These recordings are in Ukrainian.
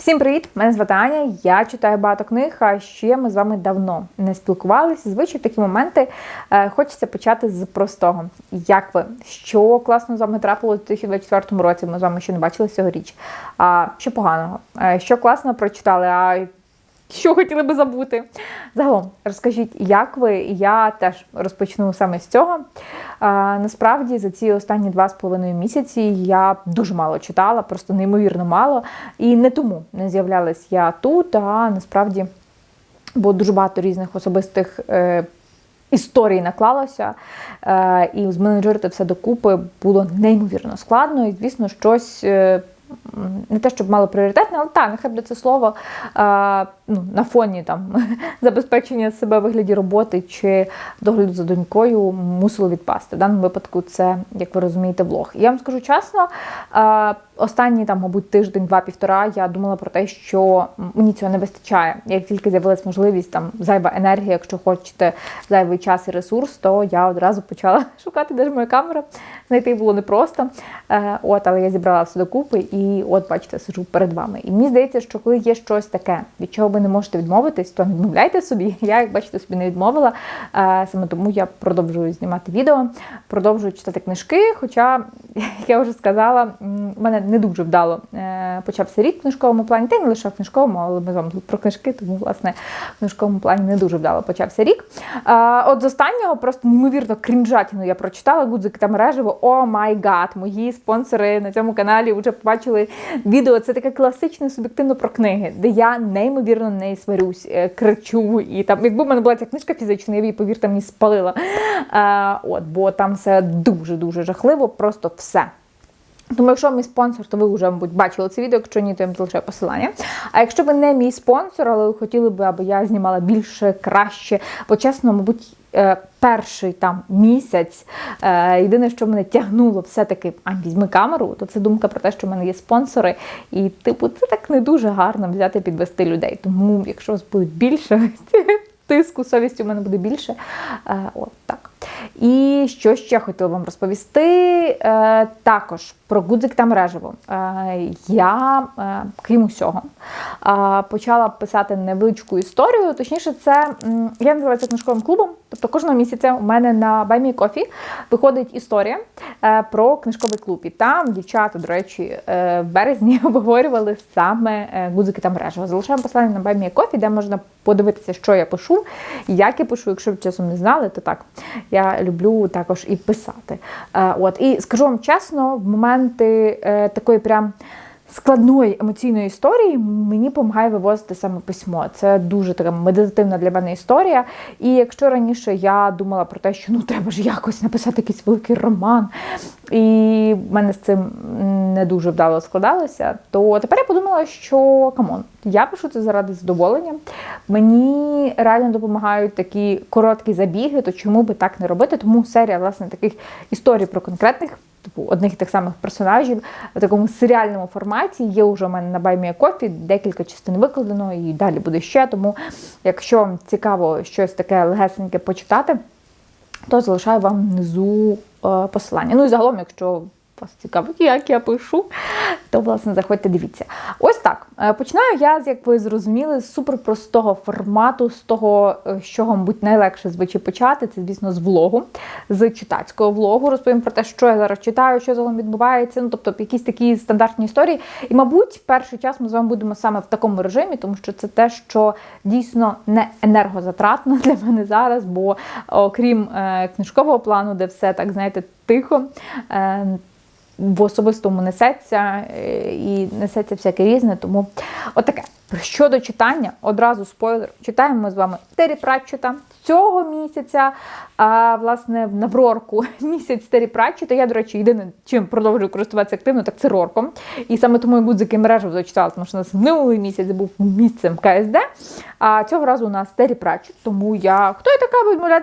Всім привіт! Мене звати Аня. Я читаю багато книг. А ще ми з вами давно не спілкувалися. Звичайно, такі моменти е, хочеться почати з простого. Як ви? Що класно з вами трапилося у 2024 році? Ми з вами ще не бачили цьогоріч. А що поганого? Е, що класно прочитали? А що хотіли би забути? Загалом, розкажіть, як ви? Я теж розпочну саме з цього. А, насправді, за ці останні два з половиною місяці я дуже мало читала, просто неймовірно мало. І не тому не з'являлась я тут, а насправді було дуже багато різних особистих. Е, Історій наклалося, е, і зменеджерити все докупи було неймовірно складно. І, звісно, щось е, не те, щоб мало пріоритетне, але так, нехай буде це слово а, ну, на фоні там забезпечення себе вигляді роботи чи догляду за донькою мусило відпасти. В даному випадку це, як ви розумієте, влог. Я вам скажу чесно, е, останні там, мабуть, тиждень, два-півтора я думала про те, що мені цього не вистачає. Як тільки з'явилась можливість там зайва енергія, якщо хочете зайвий час і ресурс, то я одразу почала шукати, де ж моя камера. Знайти було непросто. Е, от, але я зібрала все докупи і от, бачите, сижу перед вами. І мені здається, що коли є щось таке, від чого ви не можете відмовитись, то відмовляйте собі. Я, як бачите, собі не відмовила. Е, саме тому я продовжую знімати відео, продовжую читати книжки. Хоча, як я вже сказала, в мене не дуже вдало е, почався рік в книжковому плані, та й не лише в книжковому, але ми з вами тут про книжки, тому власне в книжковому плані не дуже вдало почався рік. От з останнього просто неймовірно крінжатіну я прочитала гудзики та мережево. О май гад! Мої спонсори на цьому каналі вже побачили відео. Це таке класичне суб'єктивно про книги, де я неймовірно не сварюсь, е, кричу. І там, якби в мене була ця книжка фізична, я б її, повірте, мені спалила. От, бо там все дуже дуже жахливо, просто все. Тому, якщо мій спонсор, то ви вже, мабуть, бачили це відео, якщо ні, то я вам залишаю посилання. А якщо ви не мій спонсор, але ви хотіли би, аби я знімала більше, краще, бо чесно, мабуть, е, перший там місяць, е, єдине, що мене тягнуло, все-таки а візьми камеру, то це думка про те, що в мене є спонсори, і типу це так не дуже гарно взяти підвести людей. Тому, якщо у вас буде більше тиску, совісті у мене буде більше. Е, от так. І що ще хотіла вам розповісти? Е, також про гудзик та мережево. Е, я, е, крім усього, почала писати невеличку історію. Точніше, це я називаю це книжковим клубом. Тобто кожного місяця у мене на Баймі Кофі виходить історія е, про книжковий клуб. І там дівчата, до речі, е, в березні обговорювали саме е, гудзики та мережево. Залишаємо посилання на Баймі Кофі, де можна подивитися, що я пишу, як я пишу. Якщо ви часом не знали, то так. Я люблю також і писати. Е, От і скажу вам чесно, в моменти е, такої прям. Складної емоційної історії мені допомагає вивозити саме письмо. Це дуже така медитативна для мене історія. І якщо раніше я думала про те, що ну треба ж якось написати якийсь великий роман, і в мене з цим не дуже вдало складалося, то тепер я подумала, що камон, я пишу це заради задоволення. Мені реально допомагають такі короткі забіги, то чому би так не робити? Тому серія власне таких історій про конкретних. Типу одних і тих самих персонажів в такому серіальному форматі. Є вже у мене на Баймія Кофі, декілька частин викладено, і далі буде ще. Тому, якщо вам цікаво щось таке легесеньке почитати, то залишаю вам внизу е, посилання. Ну і загалом, якщо вас цікавить, як я пишу, то, власне, заходьте, дивіться. Ось так. Е, Починаю я, як ви зрозуміли, з суперпростого формату, з того, е, з чого, мабуть, найлегше звичай почати. Це, звісно, з влогу, з читацького влогу. Розповім про те, що я зараз читаю, що загалом відбувається. Ну, тобто, якісь такі стандартні історії. І, мабуть, перший час ми з вами будемо саме в такому режимі, тому що це те, що дійсно не енергозатратно для мене зараз, бо окрім е, книжкового плану, де все так, знаєте, тихо. Е, в особистому несеться е, і несеться всяке різне. Тому отаке. Щодо читання, одразу спойлер, читаємо ми з вами Террі Пратчета цього місяця. А власне в Наврорку місяць Террі Пратчета. Я, до речі, єдине, чим продовжую користуватися активно, так це рорком. І саме тому я гудзики мережу зачитала, тому що у нас минулий місяць був місцем КСД. А цього разу у нас Террі Пратчет. Тому я хто я така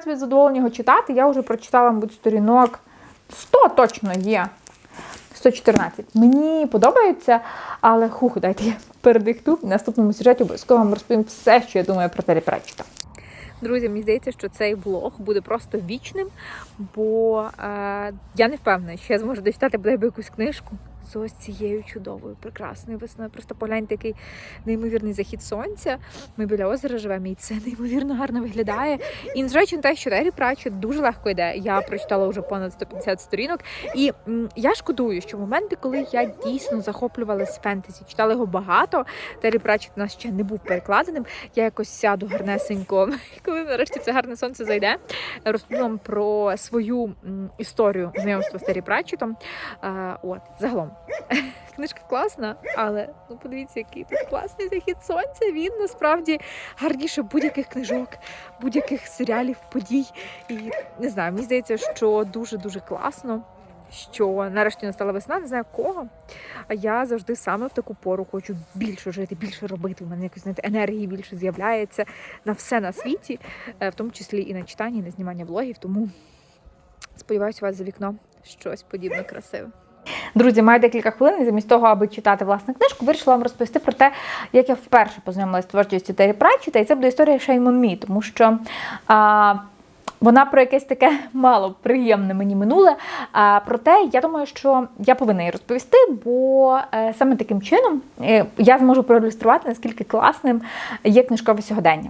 від задоволення його читати? Я вже прочитала, мабуть, сторінок 100 точно є. 114. Мені подобається, але хух, дайте я передихну. В наступному сюжеті обов'язково вам розповім все, що я думаю про Террі Пратчета. Друзі, мені здається, що цей влог буде просто вічним, бо е, я не впевнена, що я зможу дочитати бодай якусь книжку з ось цією чудовою, прекрасною весною. Просто погляньте, який неймовірний захід сонця. Ми біля озера живемо, і це неймовірно гарно виглядає. І незважаючи на те, що Террі Пратчет дуже легко йде. Я прочитала вже понад 150 сторінок. І м, я шкодую, що в моменти, коли я дійсно захоплювалась фентезі, читала його багато. Террі Пратчет у нас ще не був перекладеним. Я якось сяду гарнесенько, коли нарешті це гарне сонце зайде. Розповім про свою м, історію знайомства з Террі Пратчетом. Е, от, загалом. Книжка класна, але ну подивіться, який тут класний захід сонця. Він насправді гарніше будь-яких книжок, будь-яких серіалів, подій. І не знаю, мені здається, що дуже дуже класно. Що нарешті настала весна, не знаю кого. А я завжди саме в таку пору хочу більше жити, більше робити. У мене якось знаєте, енергії більше з'являється на все на світі, е, в тому числі і на читання, і на знімання влогів. Тому сподіваюся, у вас за вікном щось подібне красиве. Друзі, маю декілька хвилин і замість того, аби читати власну книжку, вирішила вам розповісти про те, як я вперше познайомилася з творчістю Террі Пратчета, і це буде історія Шеймон Мі, тому що а, вона про якесь таке мало приємне мені минуле. А, проте я думаю, що я повинна її розповісти, бо е, саме таким чином е, я зможу проілюструвати, наскільки класним є книжкове сьогодення.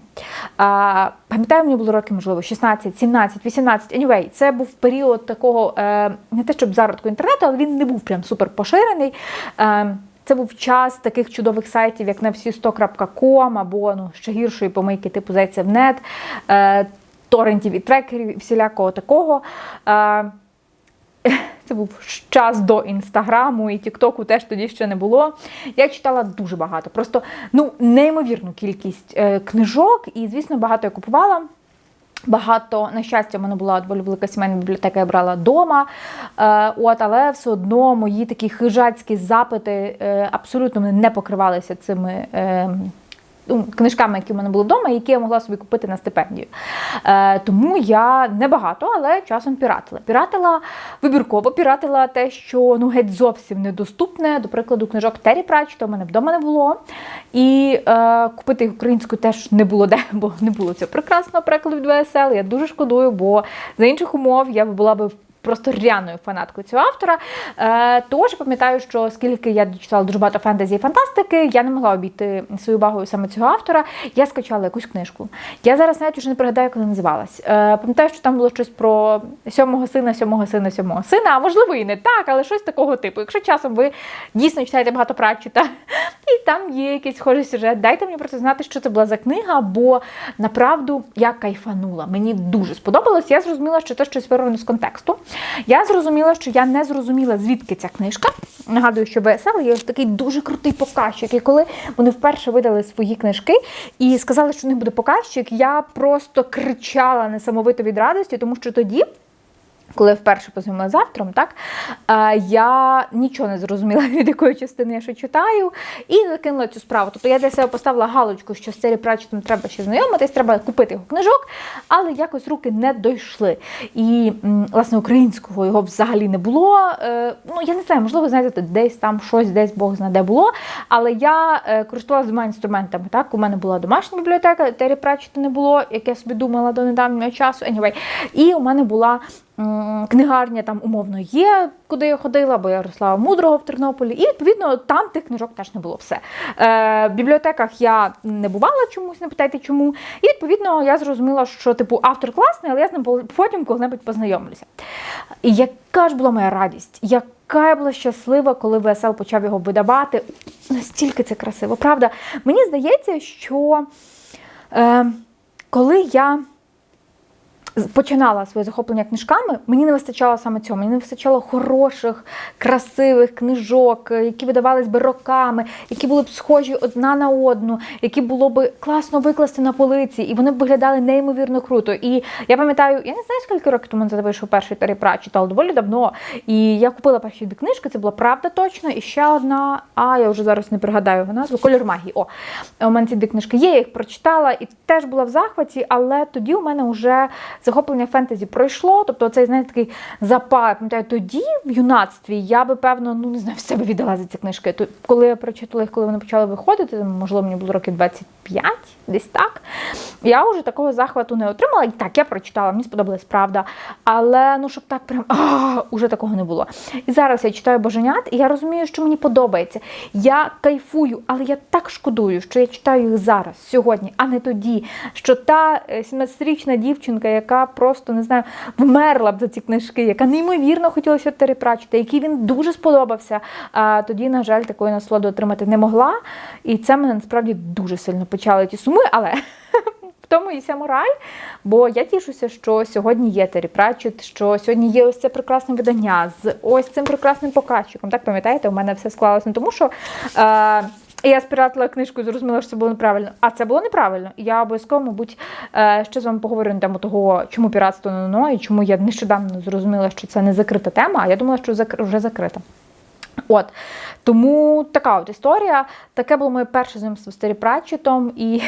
Пам'ятаю, мені було років, можливо, 16, 17, 18. Anyway, це був період такого, е, не те щоб зародку інтернету, але він не був прям супер поширений. Це був час таких чудових сайтів, як nevsі100.com або ну, ще гіршої помийки типу зайця в нет, е, торрентів і трекерів, і всілякого такого. Це був час до інстаграму і Тіктоку теж тоді ще не було. Я читала дуже багато, просто ну неймовірну кількість е, книжок, і, звісно, багато я купувала. Багато, на щастя, в мене була велика сімейна бібліотека, я брала вдома. Е, от, але все одно мої такі хижацькі запити е, абсолютно не покривалися цими. Ну, Книжками, які в мене були вдома, які я могла собі купити на стипендію. Е, тому я не багато, але часом піратила. Піратила вибірково, піратила те, що ну геть зовсім недоступне. До прикладу, книжок Террі Пратчета в мене вдома не було. І е, купити їх українською теж не було де, бо не було цього прекрасного перекладу від ВСЛ. Я дуже шкодую, бо за інших умов я б була б просто ряною фанаткою цього автора. Е, Тож пам'ятаю, що скільки я читала дуже багато фентезі і фантастики, я не могла обійти свою увагою саме цього автора. Я скачала якусь книжку. Я зараз навіть вже не пригадаю, як вона називалась. Е, Пам'ятаю, що там було щось про сьомого сина, сьомого сина, сьомого сина. А можливо, і не так, але щось такого типу. Якщо часом ви дійсно читаєте багато Пратчета, і там є якийсь схожий сюжет, дайте мені про це знати, що це була за книга, бо направду я кайфанула. Мені дуже сподобалось. Я зрозуміла, що це щось вирвано з контексту. Я зрозуміла, що я не зрозуміла, звідки ця книжка. Нагадую, що БСЛ є такий дуже крутий показчик. І коли вони вперше видали свої книжки і сказали, що у них буде показчик, я просто кричала несамовито від радості, тому що тоді. Коли я вперше познайомилася з автором, так е, я нічого не зрозуміла, від якої частини я що читаю, і закинула цю справу. Тобто я для себе поставила галочку, що з Террі Пратчетом треба ще знайомитись, треба купити його книжок, але якось руки не дійшли. І власне українського його взагалі не було. Е, Ну я не знаю, можливо, знаєте, десь там щось, десь Бог знає, де було. Але я е, користувалася двома інструментами. Так, у мене була домашня бібліотека, Террі Пратчета не було, як я собі думала до недавнього часу. Anyway. І у мене була. Книгарня там умовно є, куди я ходила, бо я росла мудрого в Тернополі, і відповідно там тих книжок теж не було все. Е, в бібліотеках я не бувала чомусь, не питайте чому. І відповідно я зрозуміла, що типу автор класний, але я з ним потім коли-небудь познайомлюся. І яка ж була моя радість? Яка я була щаслива, коли ВСЛ почав його видавати. Настільки це красиво. Правда, мені здається, що е, коли я починала своє захоплення книжками, мені не вистачало саме цього. Мені не вистачало хороших, красивих книжок, які видавались би роками, які були б схожі одна на одну, які було б класно викласти на полиці, і вони б виглядали неймовірно круто. І я пам'ятаю, я не знаю, скільки років тому це вийшов перший Террі Пратчет, але доволі давно. І я купила перші дві книжки, це була правда точно. І ще одна, а я вже зараз не пригадаю його назву Колір магії. О, у мене ці дві книжки є, я їх прочитала і теж була в захваті, але тоді у мене вже захоплення фентезі пройшло. Тобто, цей знаєте, такий запал. Пам'ятаю, тоді в юнацтві я би певно, ну не знаю, в себе віддала за ці книжки. То коли я прочитала їх, коли вони почали виходити, можливо, мені було років 25, десь так. Я вже такого захвату не отримала. І так, я прочитала, мені сподобалась правда. Але ну щоб так прям а, уже такого не було. І зараз я читаю боженят, і я розумію, що мені подобається. Я кайфую, але я так шкодую, що я читаю їх зараз, сьогодні, а не тоді. Що та е, 17-річна дівчинка, яка просто не знаю, вмерла б за ці книжки, яка неймовірно хотілося перепрачити, який він дуже сподобався. А тоді, на жаль, такої насолоди отримати не могла. І це мене насправді дуже сильно почали ті суми, але. В тому і вся мораль, бо я тішуся, що сьогодні є Террі Пратчет, що сьогодні є ось це прекрасне видання з ось цим прекрасним показчиком. Так пам'ятаєте, у мене все склалося не тому, що. Е- я спиратила книжку і зрозуміла, що це було неправильно. А це було неправильно. Я обов'язково, мабуть, е, ще з вами поговорю на тему того, чому піратство не НО і чому я нещодавно зрозуміла, що це не закрита тема, а я думала, що вже закрита. От тому така от історія. Таке було моє перше знайомство з Террі Пратчетом, і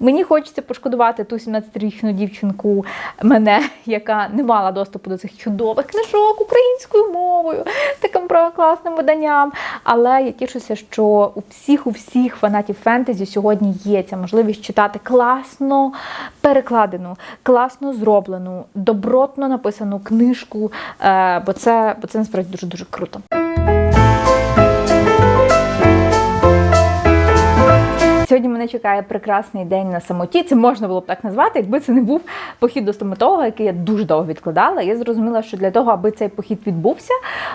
мені хочеться пошкодувати ту 17-річну дівчинку мене, яка не мала доступу до цих чудових книжок українською мовою, таким класним виданням. Але я тішуся, що у всіх, у всіх фанатів фентезі сьогодні є ця можливість читати класно перекладену, класно зроблену, добротно написану книжку, е, бо це, бо це насправді дуже дуже круто. Сьогодні мене чекає прекрасний день на самоті. Це можна було б так назвати, якби це не був похід до стоматолога, який я дуже довго відкладала. Я зрозуміла, що для того, аби цей похід відбувся,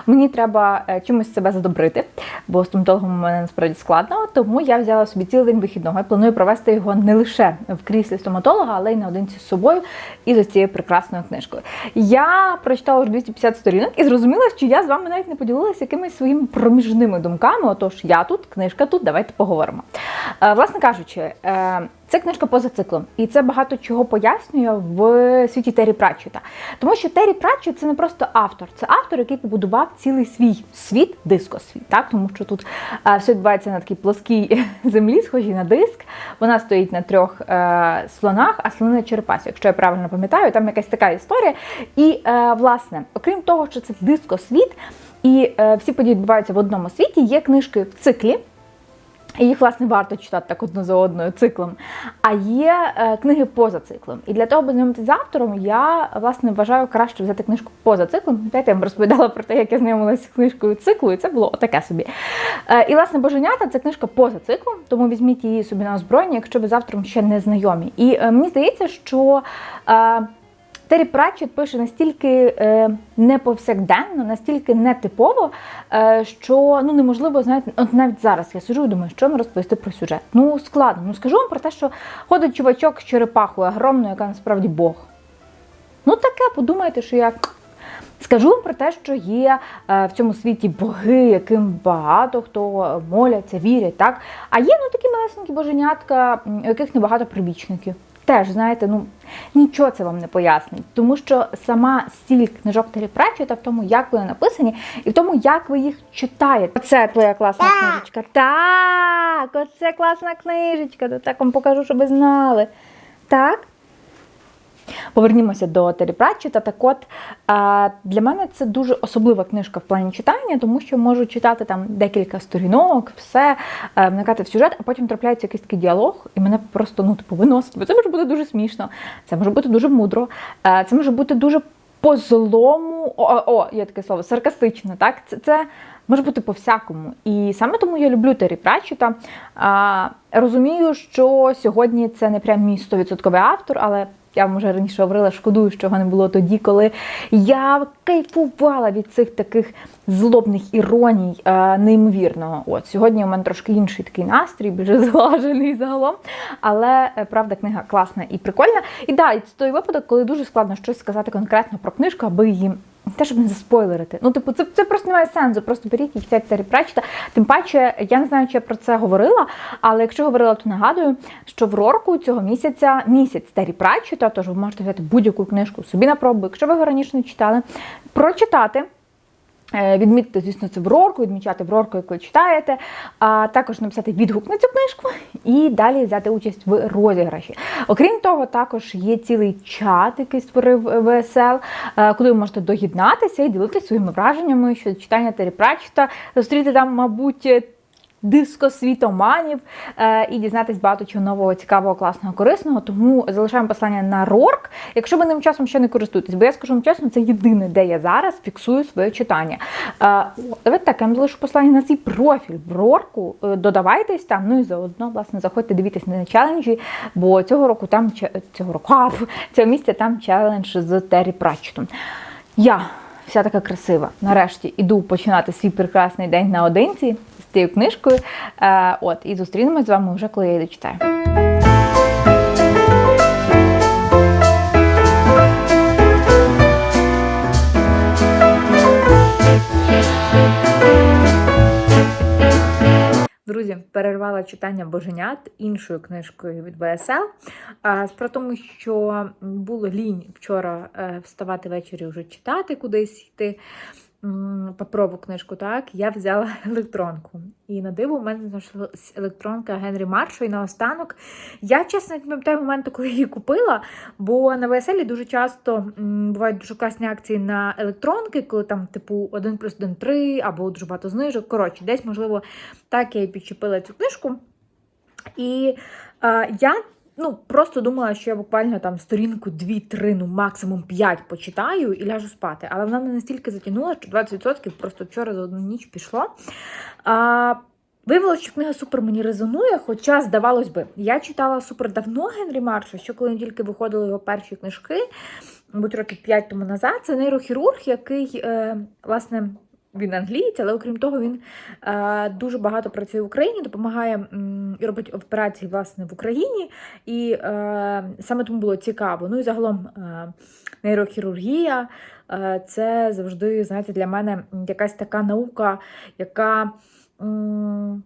мені треба е, чимось себе задобрити, бо стоматологом у мене насправді складно. Тому я взяла собі цілий день вихідного. Я планую провести його не лише в кріслі стоматолога, але й наодинці з собою і з цією прекрасною книжкою. Я прочитала вже 250 сторінок і зрозуміла, що я з вами навіть не поділилася якимись своїми проміжними думками. Отож, я тут, книжка тут, давайте поговоримо. Е, Власне кажучи, е, це книжка поза циклом, і це багато чого пояснює в світі Террі Пратчета. Тому що Террі Пратчет це не просто автор, це автор, який побудував цілий свій світ, дискосвіт. Так? Тому що тут е, все відбувається на такій плоскій землі, схожій на диск. Вона стоїть на трьох е, слонах, а слони черепасі. Якщо я правильно пам'ятаю, там якась така історія. І, е, власне, окрім того, що це дискосвіт, і е, всі події відбуваються в одному світі, є книжки в циклі. І їх, власне, варто читати так одну за одною циклом. А є е, книги поза циклом. І для того, аби знайомитися з автором, я власне вважаю краще взяти книжку поза циклом. Пам'ятаєте, я вам розповідала про те, як я знайомилася з книжкою циклу, і це було таке собі. Е, і, власне, Боженята це книжка поза циклом, тому візьміть її собі на озброєння, якщо ви з автором ще не знайомі. І е, мені здається, що. Е, Террі Пратчет пише настільки е, не повсякденно, настільки нетипово, е, що ну неможливо знаєте, от навіть зараз я сижу і думаю, що розповісти про сюжет. Ну складно. Ну скажу вам про те, що ходить чувачок з черепахою огромною, яка насправді Бог. Ну таке, подумайте, що я. Скажу вам про те, що є е, в цьому світі боги, яким багато хто моляться, вірять, так? А є ну такі малесенькі боженятка, у яких небагато прибічників. Теж, знаєте, ну нічого це вам не пояснить, тому що сама стіль книжок Террі Пратчета в тому, як вони написані, і в тому, як ви їх читаєте. Оце твоя класна книжечка. Так, оце класна книжечка. Так вам покажу, щоб ви знали. Так. Повернімося до Террі Пратчета. Так от для мене це дуже особлива книжка в плані читання, тому що можу читати там декілька сторінок, все, е, вникати в сюжет, а потім трапляється якийсь такий діалог, і мене просто ну типу виносить. Бо це може бути дуже смішно, це може бути дуже мудро, е, це може бути дуже по злому. О, о, є таке слово, саркастично. Так, це, це може бути по-всякому. І саме тому я люблю Террі Пратчета. Розумію, що сьогодні це не прям мій 100% автор, але я вам вже раніше говорила, шкодую, що його не було тоді, коли я кайфувала від цих таких злобних іроній е, неймовірного. От сьогодні у мене трошки інший такий настрій, більш зглажений загалом. Але е, правда, книга класна і прикольна. І да, це той випадок, коли дуже складно щось сказати конкретно про книжку, аби її. Те, щоб не заспойлерити. Ну, типу, це, це просто не має сенсу. Просто беріть і читайте Пратчета. Тим паче, я не знаю, чи я про це говорила, але якщо говорила, то нагадую, що в Рорку цього місяця місяць Террі Пратчета, тож ви можете взяти будь-яку книжку собі на пробу, якщо ви його раніше не читали, прочитати. Е, Відмітити, звісно, це в рорку, відмічати в рорку, яку ви читаєте, а також написати відгук на цю книжку і далі взяти участь в розіграші. Окрім того, також є цілий чат, який створив ВСЛ, е, куди ви можете доєднатися і ділитися своїми враженнями щодо читання Террі Пратчета, зустріти там, мабуть, диско світоманів е, і дізнатись багато чого нового, цікавого, класного, корисного. Тому залишаємо послання на Рорк. Якщо ви ним часом ще не користуєтесь, бо я скажу вам чесно, це єдине, де я зараз фіксую своє читання. Е, давайте так, я вам залишу послання на свій профіль в Рорку. Е, додавайтесь там, ну і заодно, власне, заходьте, дивіться на челенджі, бо цього року там цього року, а, цього місця там челендж з Террі Пратчетом. Я вся така красива. Нарешті іду починати свій прекрасний день наодинці цією книжкою. Е, от, і зустрінемось з вами вже, коли я її дочитаю. Друзі, перервала читання боженят іншою книжкою від. А, Справа в тому, що було лінь вчора е, вставати ввечері вже читати кудись йти паперову книжку, так, я взяла електронку. І на диво у мене знайшлася електронка Генрі Маршо. І наостанок я чесно не пам'ятаю моменту, коли її купила, бо на ВСЛі дуже часто бувають дуже класні акції на електронки, коли там, типу, 1 плюс 1 3 або дуже багато знижок. Коротше, десь, можливо, так я і підчепила цю книжку. І е, я ну, просто думала, що я буквально там сторінку 2-3, ну максимум 5 почитаю і ляжу спати. Але вона мене настільки затягнула, що 20% просто вчора за одну ніч пішло. А, Виявилося, що книга супер мені резонує, хоча, здавалось би, я читала супер давно Генрі Марша, що коли тільки виходили його перші книжки, мабуть, років 5 тому назад, це нейрохірург, який, е, власне, він англієць, але окрім того, він е, дуже багато працює в Україні, допомагає і робить операції власне в Україні. І е, саме тому було цікаво. Ну і загалом е, нейрохірургія е, це завжди, знаєте, для мене якась така наука, яка. м,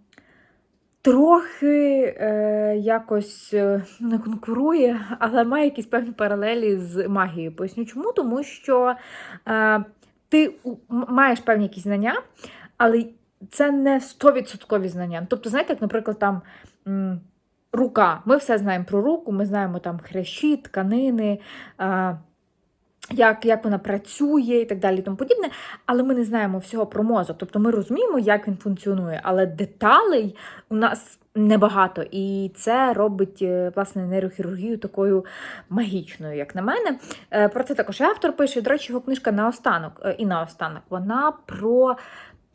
Трохи е, якось е, не конкурує, але має якісь певні паралелі з магією. Поясню чому, тому що е, ти маєш певні якісь знання, але це не 100% знання. Тобто, знаєте, як, наприклад, там рука. Ми все знаємо про руку, ми знаємо там хрящі, тканини. Як, як вона працює і так далі, і тому подібне, але ми не знаємо всього про мозок. Тобто ми розуміємо, як він функціонує, але деталей у нас небагато. І це робить е, власне нейрохірургію такою магічною, як на мене. Е, Про це також автор пише. До речі, його книжка наостанок е, і наостанок. Вона про.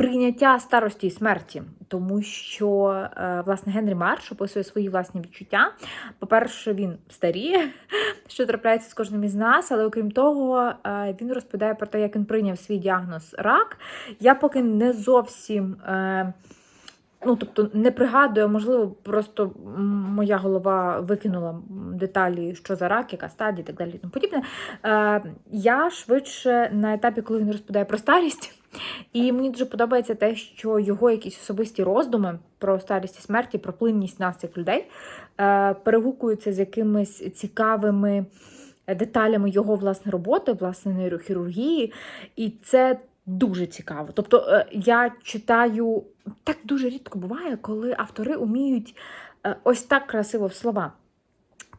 Прийняття старості і смерті, тому що е, власне Генрі Марш описує свої власні відчуття. По-перше, він старіє, що трапляється з кожним із нас, але окрім того, е, він розповідає про те, як він прийняв свій діагноз рак. Я поки не зовсім. е, Ну, тобто не пригадую, можливо, просто моя голова викинула деталі, що за рак, яка стадія і так далі. і тому подібне. Е, я швидше на етапі, коли він розповідає про старість, і мені дуже подобається те, що його якісь особисті роздуми про старість і смерті, про плинність нас, як людей, е, перегукуються з якимись цікавими деталями його власне роботи, власне нейрохірургії. І це дуже цікаво. Тобто е, я читаю, так дуже рідко буває, коли автори уміють е, ось так красиво в слова.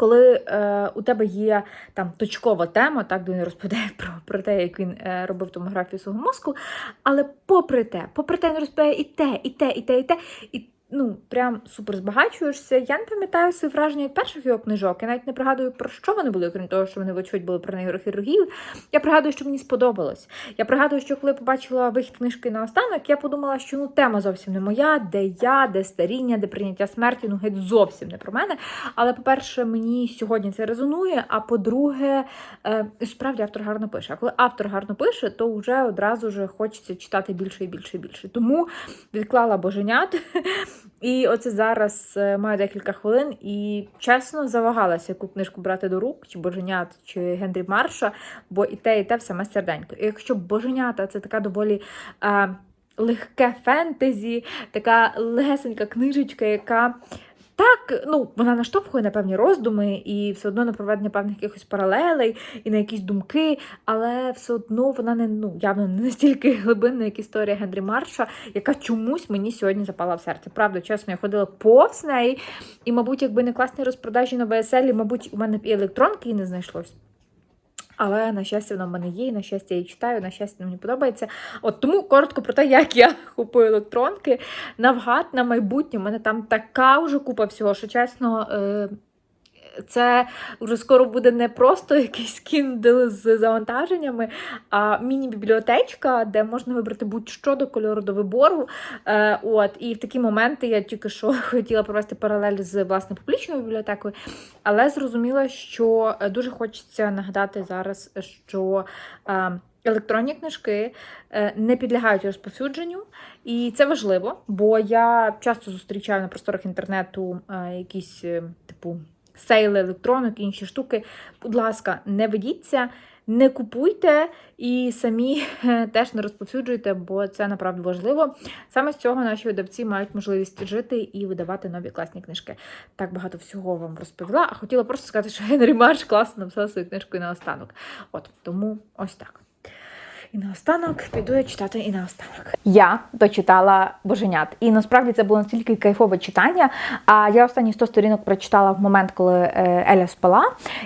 Коли е, у тебе є там точкова тема, так де він розповідає про, про те, як він е, робив томографію свого мозку, але попри те, попри те, він розповідає і те, і те, і те, і те, і ну прям супер збагачуєшся. Я не пам'ятаю свої враження від перших його книжок. Я навіть не пригадую, про що вони були, окрім того, що вони, вочевидь, були про нейрохірургію. Я пригадую, що мені сподобалось. Я пригадую, що коли побачила вихід книжки на останок, я подумала, що ну тема зовсім не моя, де я, де старіння, де прийняття смерті, ну геть зовсім не про мене. Але, по-перше, мені сьогодні це резонує. А по-друге, е, справді автор гарно пише. А коли автор гарно пише, то вже одразу ж хочеться читати більше і більше і більше. Тому відклала боженят. І оце зараз е, маю декілька хвилин і чесно завагалася, яку книжку брати до рук, чи боженят, чи Генрі Марша, бо і те, і те все серденько. І якщо боженята це така доволі. Е, Легке фентезі, така легесенька книжечка, яка так, ну, вона наштовхує на певні роздуми і все одно на проведення певних якихось паралелей і на якісь думки, але все одно вона не ну, явно не настільки глибинна, як історія Генрі Марша, яка чомусь мені сьогодні запала в серце. Правда, чесно, я ходила повз неї, і, мабуть, якби не класні розпродажі на ВСЛ, мабуть, у мене б і електронки і не знайшлось. Але, на щастя, вона в мене є, і на щастя, я її читаю, на щастя, мені подобається. От тому коротко про те, як я купую електронки. Навгад на майбутнє. У мене там така вже купа всього, що чесно. Е- це вже скоро буде не просто якийсь кіндл з завантаженнями, а міні-бібліотечка, де можна вибрати будь-що до кольору до вибору. Е, от, І в такі моменти я тільки що хотіла провести паралель з власне публічною бібліотекою, але зрозуміла, що дуже хочеться нагадати зараз, що. Е, Електронні книжки е, не підлягають розповсюдженню, і це важливо, бо я часто зустрічаю на просторах інтернету е, якісь типу сейли електронок, інші штуки. Будь ласка, не ведіться, не купуйте і самі теж не розповсюджуйте, бо це направду важливо. Саме з цього наші видавці мають можливість жити і видавати нові класні книжки. Так багато всього вам розповіла. А хотіла просто сказати, що Генрі Марш класно написав свою книжку і наостанок. От тому ось так. І наостанок піду я читати і наостанок. Я дочитала боженят. І насправді це було настільки кайфове читання. А я останні 100 сторінок прочитала в момент, коли е, Еля спала.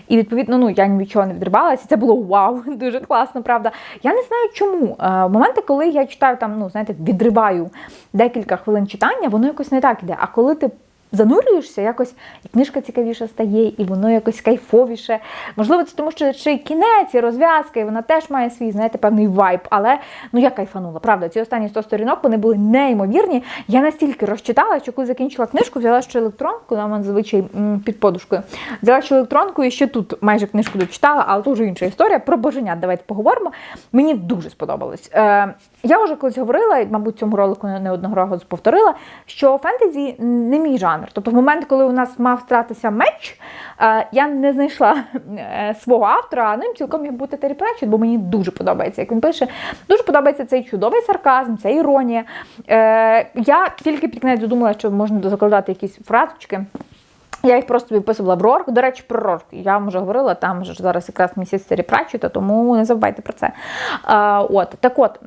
І відповідно, ну я ні від чого не відривалася. Це було вау, дуже класно, правда. Я не знаю чому. В моменти, коли я читаю там, ну знаєте, відриваю декілька хвилин читання, воно якось не так іде. А коли ти занурюєшся, якось і книжка цікавіша стає, і воно якось кайфовіше. Можливо, це тому, що ще й кінець, і розв'язка, і вона теж має свій, знаєте, певний вайб. Але ну я кайфанула. Правда, ці останні 100 сторінок вони були неймовірні. Я настільки розчитала, що коли закінчила книжку, взяла ще електронку, вона зазвичай під подушкою. Взяла ще електронку і ще тут майже книжку дочитала, але то вже інша історія. Про боженят давайте поговоримо. Мені дуже сподобалось. Е, Я вже колись говорила, мабуть, цьому ролику не одного разу повторила, що фентезі не мій жанр жанр. Тобто, в момент, коли у нас мав стратися меч, е, я не знайшла е, свого автора, а ним цілком міг бути Террі Претчет, бо мені дуже подобається, як він пише. Дуже подобається цей чудовий сарказм, ця іронія. Е, я тільки під кінець задумала, що можна закладати якісь фразочки. Я їх просто виписувала в Рорк. До речі, про Рорк. Я вам вже говорила, там вже зараз якраз місяць Прачута, тому не забувайте про це. А, от, Так от,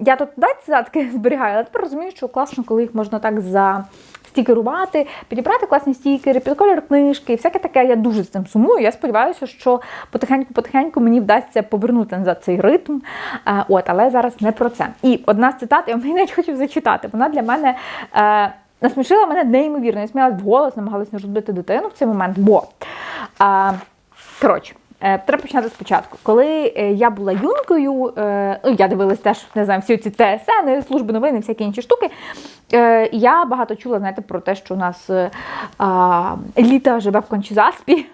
я тут дати задатки зберігаю, але тепер розумію, що класно, коли їх можна так за стікерувати, підібрати класні стікери, під колір книжки, і всяке таке. Я дуже з цим сумую. Я сподіваюся, що потихеньку-потихеньку мені вдасться повернути за цей ритм. От, але зараз не про це. І одна з цитат, я навіть хочу зачитати. Вона для мене. Е, Насмішила мене неймовірно. Я сміялась вголос, намагалась не розбити дитину в цей момент, бо а, коротше. Е, треба починати спочатку. Коли е, я була юнкою, е, ну я дивилась теж не знаю, всі ці ТСН, служби новини, всякі інші штуки. Я багато чула знаєте, про те, що у нас еліта живе в кончезаспі.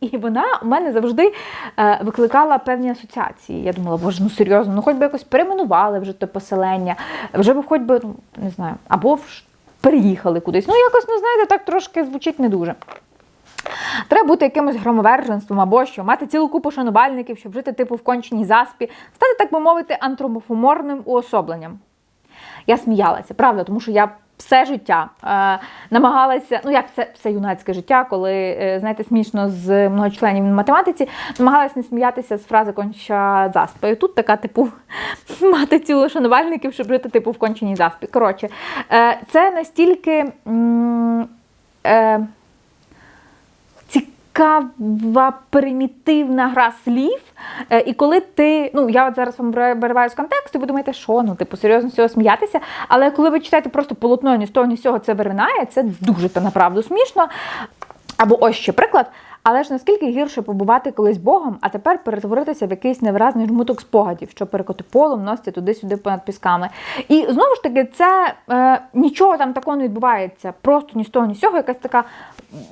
І вона у мене завжди викликала певні асоціації. Я думала, боже, ну серйозно, ну хоч би якось перейменували вже те поселення, вже б хоч би, ну не знаю, або переїхали кудись. Ну, якось, ну знаєте, так трошки звучить не дуже. Треба бути якимось громоверженством або що, мати цілу купу шанувальників, щоб жити типу в конченій заспі, стати, так би мовити, антропоморним уособленням. Я сміялася, правда, тому що я все життя е, намагалася, ну як це все юнацьке життя, коли, е, знаєте, смішно з многочленів математиці, намагалася не сміятися з фрази конча заспа. І тут така, типу, мати цілу шанувальників, щоб жити типу в конченій заспі. Коротше, е, це настільки. Е, цікава примітивна гра слів. Е, і коли ти, ну я от зараз вам вириваю з контексту, ви думаєте, що ну, типу, серйозно з цього сміятися. Але коли ви читаєте просто полотно, ні з того, ні з цього це виринає, це дуже та направду смішно. Або ось ще приклад. Але ж наскільки гірше побувати колись Богом, а тепер перетворитися в якийсь невиразний жмуток спогадів, що перекоти полом носиться туди-сюди понад пісками. І знову ж таки, це е, нічого там такого не відбувається. Просто ні з того, ні з цього, якась така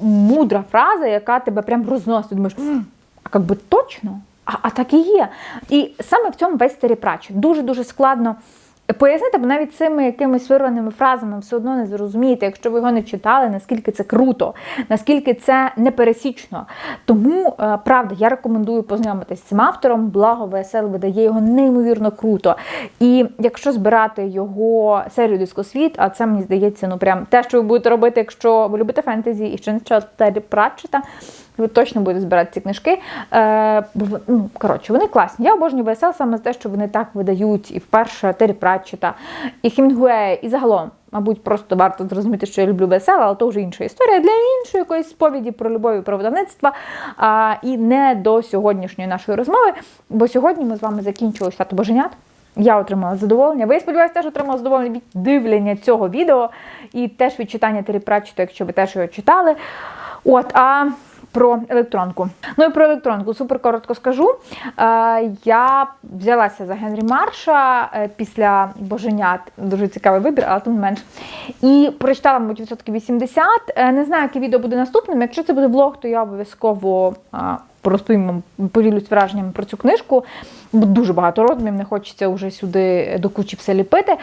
мудра фраза, яка тебе прям розносить. Думаєш, а як би точно? А а так і є. І саме в цьому весь Террі Пратчет. Дуже-дуже складно Пояснити, бо навіть цими якимись вирваними фразами все одно не зрозумієте, якщо ви його не читали, наскільки це круто, наскільки це непересічно. Тому, е, правда, я рекомендую познайомитися з цим автором. Благо ВСЛ видає його неймовірно круто. І якщо збирати його серію дискосвіт, а це мені здається, ну прям те, що ви будете робити, якщо ви любите фентезі і ще не читали Пратчета, ви точно будете збирати ці книжки. Е, ну, коротше, вони класні. Я обожнюю ВСЛ саме за те, що вони так видають і вперше Террі Пратчета, і Хемінгуея, і загалом. Мабуть, просто варто зрозуміти, що я люблю ВСЛ, але то вже інша історія для іншої якоїсь сповіді про любов і про видавництва. А, і не до сьогоднішньої нашої розмови. Бо сьогодні ми з вами закінчили читати боженят. Я отримала задоволення. Ви, сподіваюся, теж отримали задоволення від дивлення цього відео і теж від читання Террі якщо ви теж його читали. От, а про електронку. Ну і про електронку супер коротко скажу. Е, я взялася за Генрі Марша е, після боженят. Дуже цікавий вибір, але тим не менш. І прочитала, мабуть, відсотки 80. Е, не знаю, яке відео буде наступним. Якщо це буде влог, то я обов'язково. Розповім поділюсь враженнями про цю книжку, дуже багато роздумів, не хочеться вже сюди до кучі все ліпити.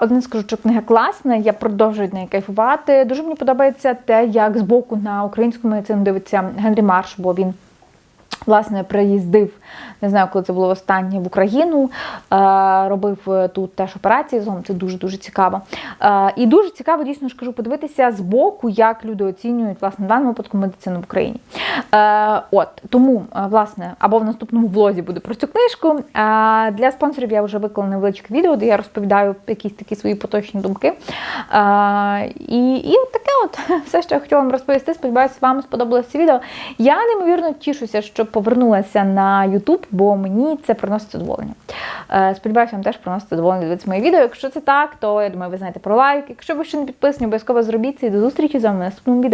Одне скажу, що книга класна, я продовжую неї кайфувати. Дуже мені подобається те, як збоку на українську медицину дивиться Генрі Марш, бо він. Власне, приїздив, не знаю, коли це було останнє в Україну, е, робив е, тут теж операції. Загалом це дуже дуже цікаво. Е, І дуже цікаво, дійсно ж кажу, подивитися з боку, як люди оцінюють власне в даному випадку медицину в Україні. От тому, власне, або в наступному влозі буде про цю книжку. Для спонсорів я вже виклала невеличке відео, де я розповідаю якісь такі свої поточні думки. І, і таке, от все, що я хотіла вам розповісти. Сподіваюся, вам сподобалося це відео. Я неймовірно тішуся, що повернулася на YouTube, бо мені це приносить задоволення. Е, Сподіваюся, вам теж приносить задоволення дивитися мої відео. Якщо це так, то я думаю, ви знаєте про лайк. Якщо ви ще не підписані, обов'язково зробіть це і до зустрічі з вами в наступному відео.